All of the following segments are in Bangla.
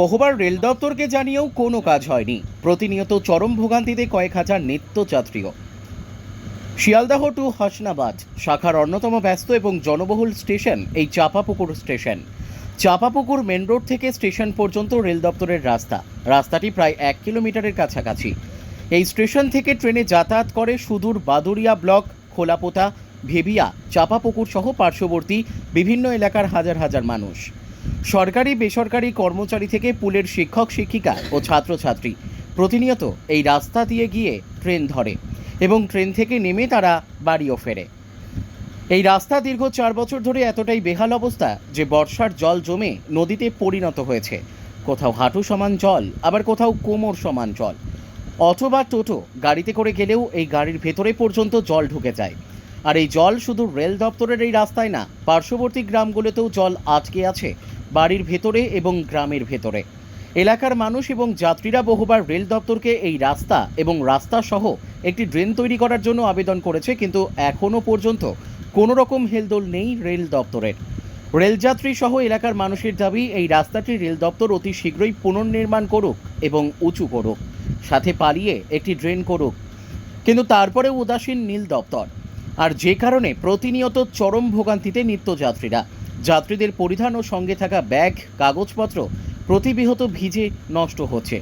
বহুবার রেল দপ্তরকে জানিয়েও কোনো কাজ হয়নি। প্রতিনিয়ত চরম ভোগান্তিতে কয়েক হাজার নিত্যযাত্রীও শিয়ালদাহ টু হাসনাবাদ শাখার অন্যতম ব্যস্ত এবং জনবহুল স্টেশন, এই Chapapukur station. Chapapukur main road থেকে স্টেশন পর্যন্ত রেল দপ্তরের রাস্তা। রাস্তাটি প্রায় এক কিলোমিটারের কাছাকাছি। এই স্টেশন থেকে ট্রেনে যাতায়াত করে সুদূর বাদুরিয়া ব্লক, খোলাপোতা, ভেবিয়া, চাপাপুকুর সহ পার্শ্ববর্তী বিভিন্ন এলাকার হাজার হাজার মানুষ। সরকারি, বেসরকারি কর্মচারী থেকে পুলের শিক্ষক, শিক্ষিকা ও ছাত্রছাত্রী প্রতিনিয়ত এই রাস্তা দিয়ে গিয়ে ট্রেন ধরে এবং ট্রেন থেকে নেমে তারা বাড়িও ফেরে। এই রাস্তা দীর্ঘ চার বছর ধরে এতটাই বেহাল অবস্থা যে বর্ষার জল জমে নদীতে পরিণত হয়েছে। কোথাও হাঁটু সমান জল, আবার কোথাও কোমর সমান জল। অটো বা টোটো গাড়িতে করে গেলেও এই গাড়ির ভেতরে পর্যন্ত জল ঢুকে যায়। আর এই জল শুধু রেল দপ্তরের এই রাস্তায় না, পার্শ্ববর্তী গ্রামগুলোতেও জল আটকে আছে, বাড়ির ভেতরে এবং গ্রামের ভেতরে। এলাকার মানুষ এবং যাত্রীরা বহুবার রেল দপ্তরকে এই রাস্তা এবং রাস্তা সহ একটি ড্রেন তৈরি করার জন্য আবেদন করেছে, কিন্তু এখনও পর্যন্ত কোনো রকম হেলদোল নেই রেল দপ্তরের। রেলযাত্রী সহ এলাকার মানুষের দাবি, এই রাস্তাটি রেল দপ্তর অতি শীঘ্রই পুনর্নির্মাণ করুক এবং উঁচু করুক, সাথে পালিয়ে একটি ড্রেন করুক। কিন্তু তারপরেও উদাসীন নীল দপ্তর। আর যে কারণে প্রতিনিয়ত চরম ভোগান্তিতে নিত্যযাত্রীরা। যাত্রীদের পরিধান ও সঙ্গে থাকা ব্যাগ, কাগজপত্র প্রতিবিহত ভিজে নষ্ট হচ্ছে।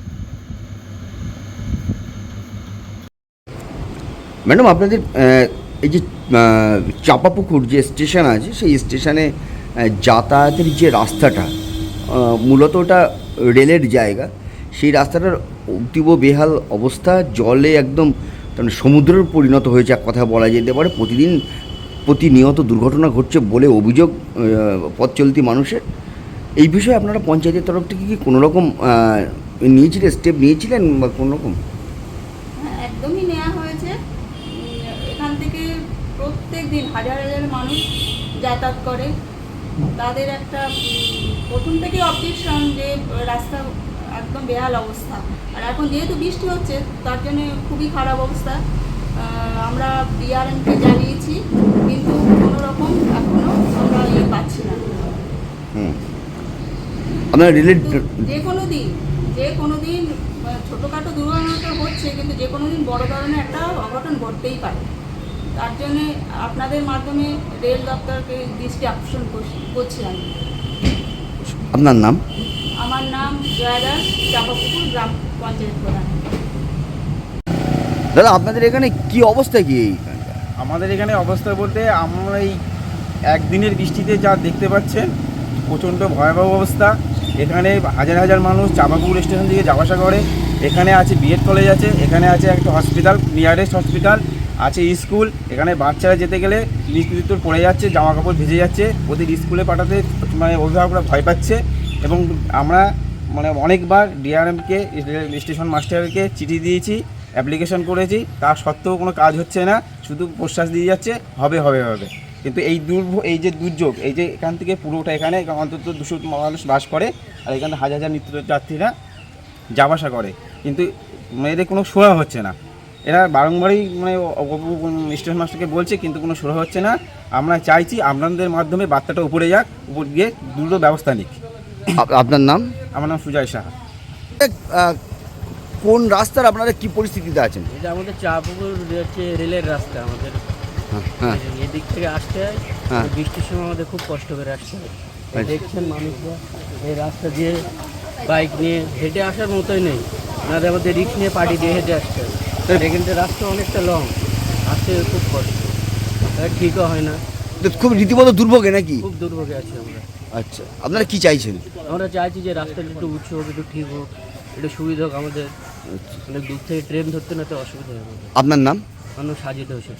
ম্যাডাম, আপনাদের এই যে চাপাপুকুর যে স্টেশন আছে, সেই স্টেশনে যাতায়াতের যে রাস্তাটা মূলত ওটা রেলের জায়গা। সেই রাস্তাটার অতীব বেহাল অবস্থা, জলে একদম মানে সমুদ্রের পরিণত হয়েছে এক কথা বলা যেতে পারে। প্রতিদিন প্রতিনিয়ত দুর্ঘটনা ঘটছে বলে অভিযোগ পথ চলতি মানুষের। এই বিষয়ে আপনারা পঞ্চায়েতের তরফ থেকে কি কোনো রকম নিয়েছিলেন স্টেপ নিয়েছিলেন বা কোনো রকম? হ্যাঁ, একদমই নেওয়া হয়েছে। এখান থেকে প্রত্যেক দিন হাজার হাজার মানুষ যাতায়াত করে। তাদের একটা প্রথম থেকে অবজেকশন যে রাস্তা একদম বেহাল অবস্থা। আর এখন যেহেতু বৃষ্টি হচ্ছে তার জন্য খুবই খারাপ অবস্থা। আমরা বিআরএনকে জানিয়েছি কিন্তু কোনো রকম এখনও আমরা ইয়ে পাচ্ছি না। আপনারা যে কোনো দিন যে কোনো দিন ছোটোখাটো দুর্ঘটনা হচ্ছে কিন্তু যে কোনো দিন বড় ধরনের একটা অঘটন ঘটতেই পারে। তার জন্যে আপনাদের মাধ্যমে রেল দপ্তরকে দৃষ্টি আকর্ষণ করছি করছি আমি। আপনার নাম? জয়া দাস চাপাপুকুর গ্রাম পঞ্চায়েত প্রধান। দাদা আপনাদের এখানে কি অবস্থা কি এই? আমাদের এখানে অবস্থা বলতে আমরা এই একদিনের বৃষ্টিতে যা দেখতে পাচ্ছেন প্রচণ্ড ভয়াবহ অবস্থা। এখানে হাজার হাজার মানুষ চাপাপুকুর স্টেশন থেকে যাওয়া আসা করে এখানে আছে বিএড কলেজ আছে এখানে আছে একটা হসপিটাল নিয়ারেস্ট হসপিটাল আছে স্কুল এখানে বাচ্চারা যেতে গেলে নিত্যুত্তর পড়ে যাচ্ছে জামা কাপড় ভিজে যাচ্ছে ওদের স্কুলে পাঠাতে মানে অভিভাবকরা ভয় পাচ্ছে এবং আমরা মানে অনেকবার ডিআরএমকে স্টেশন মাস্টারকে চিঠি দিয়েছি অ্যাপ্লিকেশন করেছি, তা সত্ত্বেও কোনো কাজ হচ্ছে না, শুধু প্রশ্বাস দিয়ে যাচ্ছে, হবে হবে হবে। কিন্তু এই দুর্ভ, এই যে দুর্যোগ, এই যে এখান থেকে পুরোটা এখানে অন্তত দুশো মানুষ বাস করে, আর এখানে হাজার হাজার নিত্যযাত্রীরা যাওয়া আসা করে। কিন্তু এদের কোনো শোয়া হচ্ছে না। এরা বারংবারই মানে স্টেশন মাস্টারকে বলছে, কিন্তু কোনো শোয়া হচ্ছে না। আমরা চাইছি আপনাদের মাধ্যমে বার্তাটা উপরে যাক, উপর গিয়ে দ্রুত ব্যবস্থা নিক। আপনার নাম? আমার নাম সুজয় সাহা। কোন রাস্তার আপনারা কি পরিস্থিতিতে আছেন? এটা আমাদের চাপুকুর হচ্ছে রেলের রাস্তা আমাদের। হ্যাঁ এদিক থেকে আসতে হয় হ্যাঁ। বৃষ্টির সময় আমাদের খুব কষ্ট করে আসতে হয়। আচ্ছা। দেখছেন মানুষরা এই রাস্তা দিয়ে বাইক নিয়ে হেঁটে আসার মতোই নেই। নাহলে আমাদের রিক্স নিয়ে পার্টি দিয়ে হেঁটে আসতে হয়। এখানটা রাস্তা অনেকটা লং আসতে খুব কষ্ট। ঠিকও হয় না। তো খুব রীতিমতো দুর্ভোগে নাকি? খুব দুর্ভোগে আছি আমরা। আচ্ছা আপনারা কি চাইছেন? আমরা চাইছি যে রাস্তাটা একটু উঁচু হোক একটু ঠিক হোক একটু সুবিধা হোক আমাদের। অনেক দূর থেকে ট্রেন ধরতে না তো অসুবিধা হবে। আপনার নাম? মানুষ সাজিদ হচ্ছে